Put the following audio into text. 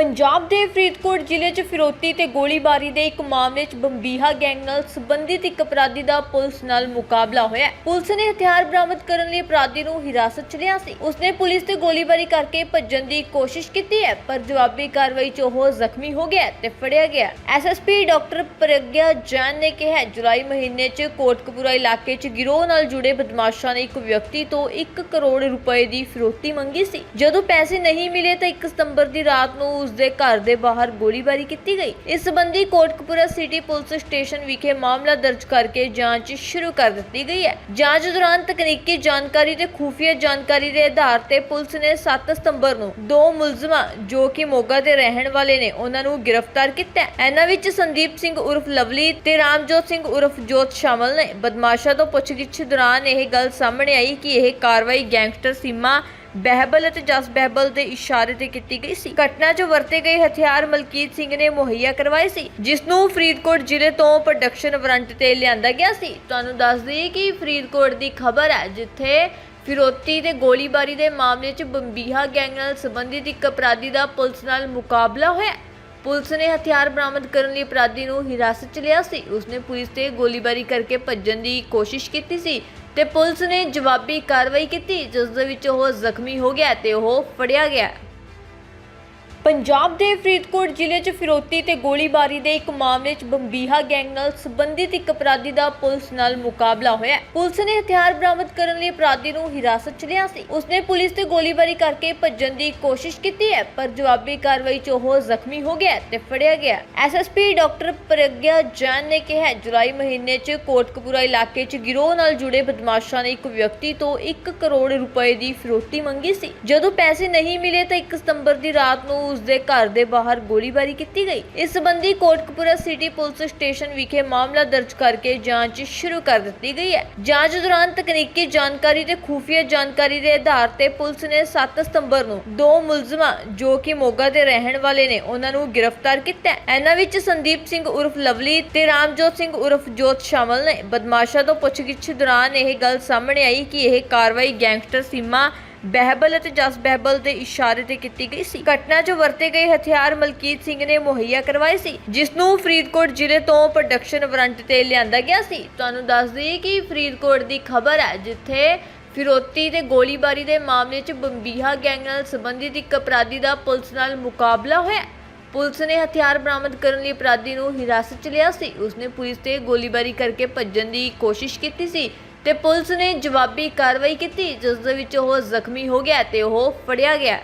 ਪੰਜਾਬ ਦੇ ਫਰੀਦਕੋਟ ਜ਼ਿਲ੍ਹੇ 'ਚ ਫਿਰੋਤੀ ਤੇ ਗੋਲੀਬਾਰੀ ਦੇ ਇੱਕ ਮਾਮਲੇ 'ਚ ਬੰਬੀਹਾ ਗੈਂਗ ਨਾਲ ਸੰਬੰਧਿਤ ਇੱਕ ਅਪਰਾਧੀ ਦਾ ਪੁਲਿਸ ਨਾਲ ਮੁਕਾਬਲਾ ਹੋਇਆ ਪੁਲਿਸ ਨੇ ਹਥਿਆਰ ਬਰਾਮਦ ਕਰਨ ਲਈ ਅਪਰਾਧੀ ਨੂੰ ਹਿਰਾਸਤ 'ਚ ਲਿਆ ਸੀ। ਉਸਨੇ ਪੁਲਿਸ ਤੇ ਗੋਲੀਬਾਰੀ ਕਰਕੇ ਭੱਜਣ ਦੀ ਕੋਸ਼ਿਸ਼ ਕੀਤੀ ਹੈ, ਪਰ ਜਵਾਬੀ ਕਾਰਵਾਈ 'ਚ ਉਹ ਜ਼ਖਮੀ ਹੋ ਗਿਆ ਤੇ ਫੜਿਆ ਗਿਆ ਐਸਐਸਪੀ ਡਾਕਟਰ ਪ੍ਰਗਿਆ ਜੈਨ ਨੇ ਕਿਹਾ ਜੁਲਾਈ ਮਹੀਨੇ 'ਚ ਕੋਟਕਪੂਰਾ ਇਲਾਕੇ 'ਚ ਗਿਰੋਹ ਨਾਲ ਜੁੜੇ ਬਦਮਾਸ਼ਾਂ ਨੇ ਇੱਕ ਵਿਅਕਤੀ ਤੋਂ 1 ਕਰੋੜ ਰੁਪਏ ਦੀ ਫਿਰੋਤੀ ਮੰਗੀ ਸੀ। ਜਦੋਂ ਪੈਸੇ ਨਹੀਂ ਮਿਲੇ ਤਾਂ 1 ਸਤੰਬਰ ਦੀ ਰਾਤ ਨੂੰ ਉਸ ਦੇ ਘਰ ਦੇ ਬਾਹਰ ਗੋਲੀਬਾਰੀ ਕੀਤੀ ਗਈ। ਇਸ ਸੰਬੰਧੀ ਕੋਟਕਪੂਰਾ ਸਿਟੀ ਪੁਲਿਸ ਸਟੇਸ਼ਨ ਵਿਖੇ ਮਾਮਲਾ ਦਰਜ ਕਰਕੇ ਜਾਂਚ ਸ਼ੁਰੂ ਕਰ ਦਿੱਤੀ ਗਈ ਹੈ। ਜਾਂਚ ਦੌਰਾਨ ਤਕਨੀਕੀ ਜਾਣਕਾਰੀ ਤੇ ਖੂਫੀਆ ਜਾਣਕਾਰੀ ਦੇ ਆਧਾਰ ਤੇ ਪੁਲਿਸ ਨੇ 7 ਸਤੰਬਰ ਨੂੰ ਦੋ ਮੁਲਜ਼ਮਾਂ, ਜੋ ਕਿ ਮੋਗਾ ਦੇ ਰਹਿਣ ਵਾਲੇ ਨੇ, ਉਹਨਾਂ ਨੂੰ ਗ੍ਰਿਫਤਾਰ ਕੀਤਾ ਇਹਨਾਂ ਵਿੱਚ ਸੰਦੀਪ ਸਿੰਘ ਉਰਫ ਲਵਲੀ ਤੇ ਰਾਮਜੋਤ ਸਿੰਘ ਉਰਫ ਜੋਤ ਸ਼ਾਮਲ ਨੇ। ਬਦਮਾਸ਼ਾਂ ਤੋਂ ਪੁੱਛਗਿੱਛ ਦੌਰਾਨ ਇਹ ਗੱਲ ਸਾਹਮਣੇ ਆਈ ਕਿ ਇਹ ਕਾਰਵਾਈ ਗੈਂਗਸਟਰ ਸੀਮਾ ਬਹਿਬਲ ਅਤੇ ਜਸ ਬਹਿਬਲ ਦੇ ਇਸ਼ਾਰੇ ਤੇ ਕੀਤੀ ਗਈ ਸੀ। ਘਟਨਾ 'ਚ ਵਰਤੇ ਗਏ ਹਥਿਆਰ ਮਲਕੀਤ ਸਿੰਘ ਨੇ ਮੁਹੱਈਆ ਕਰਵਾਏ ਸੀ, ਜਿਸ ਨੂੰ ਫਰੀਦਕੋਟ ਜ਼ਿਲ੍ਹੇ ਤੋਂ ਪ੍ਰੋਡਕਸ਼ਨ ਵਾਰੰਟ ਤੇ ਲਿਆਂਦਾ ਗਿਆ ਸੀ। ਤੁਹਾਨੂੰ ਦੱਸ ਦਈਏ ਕਿ ਫਰੀਦਕੋਟ ਦੀ ਖਬਰ ਹੈ, ਜਿੱਥੇ ਫਿਰੋਤੀ ਤੇ ਗੋਲੀਬਾਰੀ ਦੇ ਮਾਮਲੇ 'ਚ ਬੰਬੀਹਾ ਗੈਂਗ ਨਾਲ ਸੰਬੰਧਿਤ ਇੱਕ ਅਪਰਾਧੀ ਦਾ ਪੁਲਿਸ ਨਾਲ ਮੁਕਾਬਲਾ ਹੋਇਆ। ਪੁਲਿਸ ਨੇ ਹਥਿਆਰ ਬਰਾਮਦ ਕਰਨ ਲਈ ਅਪਰਾਧੀ ਨੂੰ ਹਿਰਾਸਤ 'ਚ ਲਿਆ ਸੀ। ਉਸਨੇ ਪੁਲਿਸ ਤੇ ਗੋਲੀਬਾਰੀ ਕਰਕੇ ਭੱਜਣ ਦੀ ਕੋਸ਼ਿਸ਼ ਕੀਤੀ ਸੀ ਤੇ ਪੁਲਿਸ ਨੇ ਜਵਾਬੀ ਕਾਰਵਾਈ ਕੀਤੀ, ਜਿਸ ਦੇ ਵਿੱਚ ਉਹ ਜ਼ਖਮੀ ਹੋ ਗਿਆ ਤੇ ਉਹ ਫੜਿਆ ਗਿਆ। ਪੰਜਾਬ ਦੇ ਫਰੀਦਕੋਟ ਜ਼ਿਲ੍ਹੇ 'ਚ ਫਿਰੋਤੀ ਤੇ ਗੋਲੀਬਾਰੀ ਦੇ ਇੱਕ ਮਾਮਲੇ 'ਚ ਬੰਬੀਹਾ ਗੈਂਗ ਨਾਲ ਸੰਬੰਧਿਤ ਇੱਕ ਅਪਰਾਧੀ ਦਾ ਪੁਲਿਸ ਨਾਲ ਮੁਕਾਬਲਾ ਹੋਇਆ। ਹੈ। ਪੁਲਿਸ ਨੇ ਹਥਿਆਰ ਬਰਾਮਦ ਕਰਨ ਲਈ ਅਪਰਾਧੀ ਨੂੰ ਹਿਰਾਸਤ 'ਚ ਲਿਆ ਸੀ। ਉਸਨੇ ਪੁਲਿਸ ਤੇ ਗੋਲੀਬਾਰੀ ਕਰਕੇ ਭੱਜਣ ਦੀ ਕੋਸ਼ਿਸ਼ ਕੀਤੀ ਹੈ ਪਰ ਜਵਾਬੀ ਕਾਰਵਾਈ 'ਚ ਉਹ ਜ਼ਖਮੀ ਹੋ ਗਿਆ ਤੇ ਫੜਿਆ ਗਿਆ। ਐਸਐਸਪੀ ਡਾਕਟਰ ਪ੍ਰਗਿਆ ਜੈਨ ਨੇ ਕਿਹਾ ਹੈ, ਜੁਲਾਈ ਮਹੀਨੇ 'ਚ ਕੋਟਕਪੂਰਾ ਇਲਾਕੇ 'ਚ ਗਿਰੋਹ ਨਾਲ ਜੁੜੇ ਬਦਮਾਸ਼ਾਂ ਨੇ ਇੱਕ ਵਿਅਕਤੀ ਤੋਂ 1 ਕਰੋੜ ਰੁਪਏ ਦੀ ਫਿਰੋਤੀ ਮੰਗੀ ਸੀ। ਜਦੋਂ ਪੈਸੇ ਨਹੀਂ ਮਿਲੇ ਤਾਂ 1 ਸਤੰਬਰ ਦੀ ਰਾਤ ਨੂੰ ਉਸ ਦੇ ਘਰ ਦੇ ਬਾਹਰ ਗੋਲੀਬਾਰੀ ਕੀਤੀ ਗਈ। ਇਸ ਸੰਬੰਧੀ ਕੋਟਕਪੂਰਾ ਸਿਟੀ ਪੁਲਿਸ ਸਟੇਸ਼ਨ ਵਿਖੇ ਮਾਮਲਾ ਦਰਜ ਕਰਕੇ ਜਾਂਚ ਸ਼ੁਰੂ ਕਰ ਦਿੱਤੀ ਗਈ ਹੈ। ਜਾਂਚ ਦੌਰਾਨ ਤਕਨੀਕੀ ਜਾਣਕਾਰੀ ਤੇ ਖੂਫੀਆ ਜਾਣਕਾਰੀ ਦੇ ਆਧਾਰ ਤੇ ਪੁਲਿਸ ਨੇ 7 ਸਤੰਬਰ ਨੂੰ ਦੋ ਮੁਲਜ਼ਮਾਂ, ਜੋ ਕਿ ਮੋਗਾ ਦੇ ਰਹਿਣ ਵਾਲੇ ਨੇ, ਉਹਨਾਂ ਨੂੰ ਗ੍ਰਿਫਤਾਰ ਕੀਤਾ ਇਹਨਾਂ ਵਿੱਚ ਸੰਦੀਪ ਸਿੰਘ ਉਰਫ ਲਵਲੀ ਤੇ ਰਾਮਜੋਤ ਸਿੰਘ ਉਰਫ ਜੋਤ ਸ਼ਾਮਲ ਨੇ। ਬਦਮਾਸ਼ਾਂ ਤੋਂ ਪੁੱਛਗਿੱਛ ਦੌਰਾਨ ਇਹ ਗੱਲ ਸਾਹਮਣੇ ਆਈ ਕਿ ਇਹ ਕਾਰਵਾਈ ਗੈਂਗਸਟਰ ਸੀਮਾ ਬਹਿਬਲ ਅਤੇ ਜਸ ਬਹਿਬਲ ਦੇ ਇਸ਼ਾਰੇ ਤੇ ਕੀਤੀ ਗਈ ਸੀ। ਘਟਨਾ 'ਚ ਵਰਤੇ ਗਏ ਹਥਿਆਰ ਮਲਕੀਤ ਸਿੰਘ ਨੇ ਮੁਹੱਈਆ ਕਰਵਾਏ ਸੀ ਜਿਸ ਨੂੰ ਫਰੀਦਕੋਟ ਜ਼ਿਲ੍ਹੇ ਤੋਂ ਪ੍ਰੋਡਕਸ਼ਨ ਵਾਰੰਟ ਤੇ ਲਿਆਂਦਾ ਗਿਆ ਸੀ। ਤੁਹਾਨੂੰ ਦੱਸ ਦਈਏ ਕਿ ਫਰੀਦਕੋਟ ਦੀ ਖਬਰ ਹੈ, ਜਿੱਥੇ ਫਿਰੋਤੀ ਤੇ ਗੋਲੀਬਾਰੀ ਦੇ ਮਾਮਲੇ 'ਚ ਬੰਬੀਹਾ ਗੈਂਗ ਨਾਲ ਸੰਬੰਧਿਤ ਇੱਕ ਅਪਰਾਧੀ ਦਾ ਪੁਲਿਸ ਨਾਲ ਮੁਕਾਬਲਾ ਹੋਇਆ। ਪੁਲਿਸ ਨੇ ਹਥਿਆਰ ਬਰਾਮਦ ਕਰਨ ਲਈ ਅਪਰਾਧੀ ਨੂੰ ਹਿਰਾਸਤ 'ਚ ਲਿਆ ਸੀ। ਉਸਨੇ ਪੁਲਿਸ ਤੇ ਗੋਲੀਬਾਰੀ ਕਰਕੇ ਭੱਜਣ ਦੀ ਕੋਸ਼ਿਸ਼ ਕੀਤੀ ਸੀ। ਤੇ ਪੁਲਿਸ ਨੇ ਜਵਾਬੀ ਕਾਰਵਾਈ ਕੀਤੀ, ਜਿਸ ਦੇ ਵਿੱਚ ਉਹ ਜ਼ਖਮੀ ਹੋ ਗਿਆ ਤੇ ਉਹ ਫੜਿਆ ਗਿਆ।